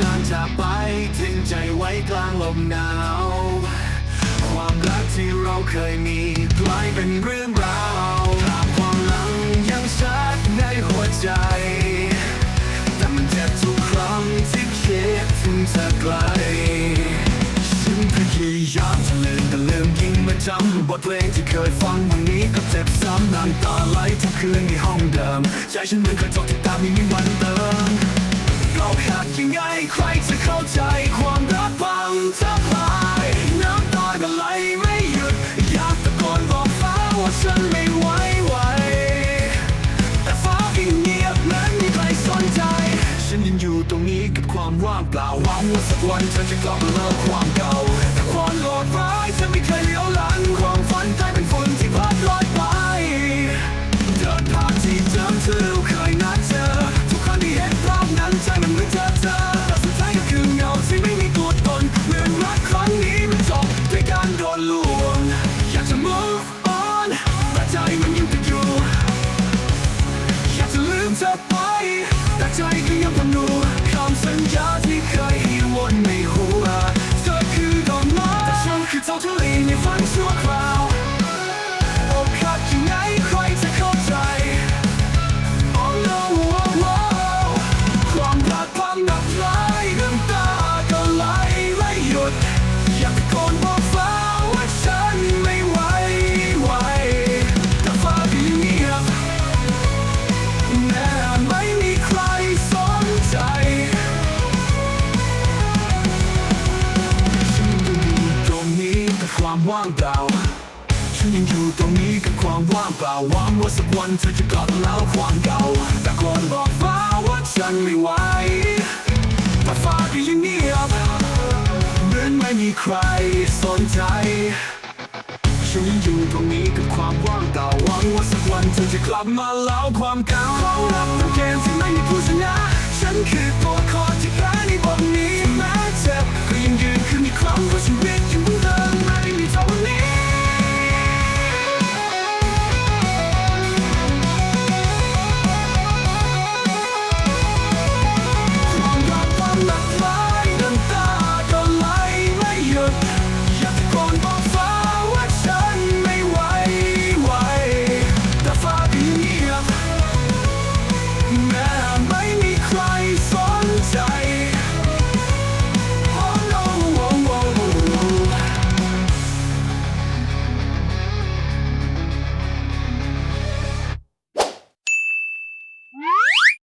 ดันจากไปทิ้งใจไว้กลางลมหนาว ความรักที่เราเคยมีกลายเป็นเรื่องราวภาพความหลังยังชัดในหัวใจ แต่มันเจ็บทุกครั้งที่คิดถึงเธอไกลฉันพยายามจะลืมแต่ลืมยิ่งมาจำบทเพลงที่เคยฟังวันนี้ก็เจ็บซ้ำน้ำตาไหลทุกคืนในห้องเดิม ใจฉันเหมือนกระจกที่ตาไม่มีวันเติม ไงใครจะเข้าใจความรักพังทลายน้ำตาก็ไหลไม่หยุด อยากตะโกนบอกฟ้าว่าฉันไม่ไหวไหวแต่ฟ้าก็เงียบเหมือนมีใครสนใจ ฉันยังอยู่ตรงนี้กับความว่างเปล่าหวังว่าสักวันเธอจะกลับมาเลิกความเก่าแต่ความโลดร้ายเธอไม่เคยเลี้ยวหลัง ความว่างเปล่า ฉันยังอยู่ตรงนี้กับความว่างเปล่าหวังว่าสักวันเธอจะกลับมาเล่าความเก่าแต่ก่อนบอกฟ้าว่าฉันไม่ไหวแต่ฟ้าก็ยังเงียบเหมือนไม่มีใครสนใจ ฉันยังอยู่ตรงนี้กับความว่างเปล่าหวังว่าสักวันเธอจะกลับมาเล่าความเก่าเรารับเป็นเกมที่ไม่มีผู้ชนะฉันคือตัวคอที่แพ้ในบทนี้แม้เจ็บก็ยังยืนขึ้นอีกครั้งเพราะชีวิตยัง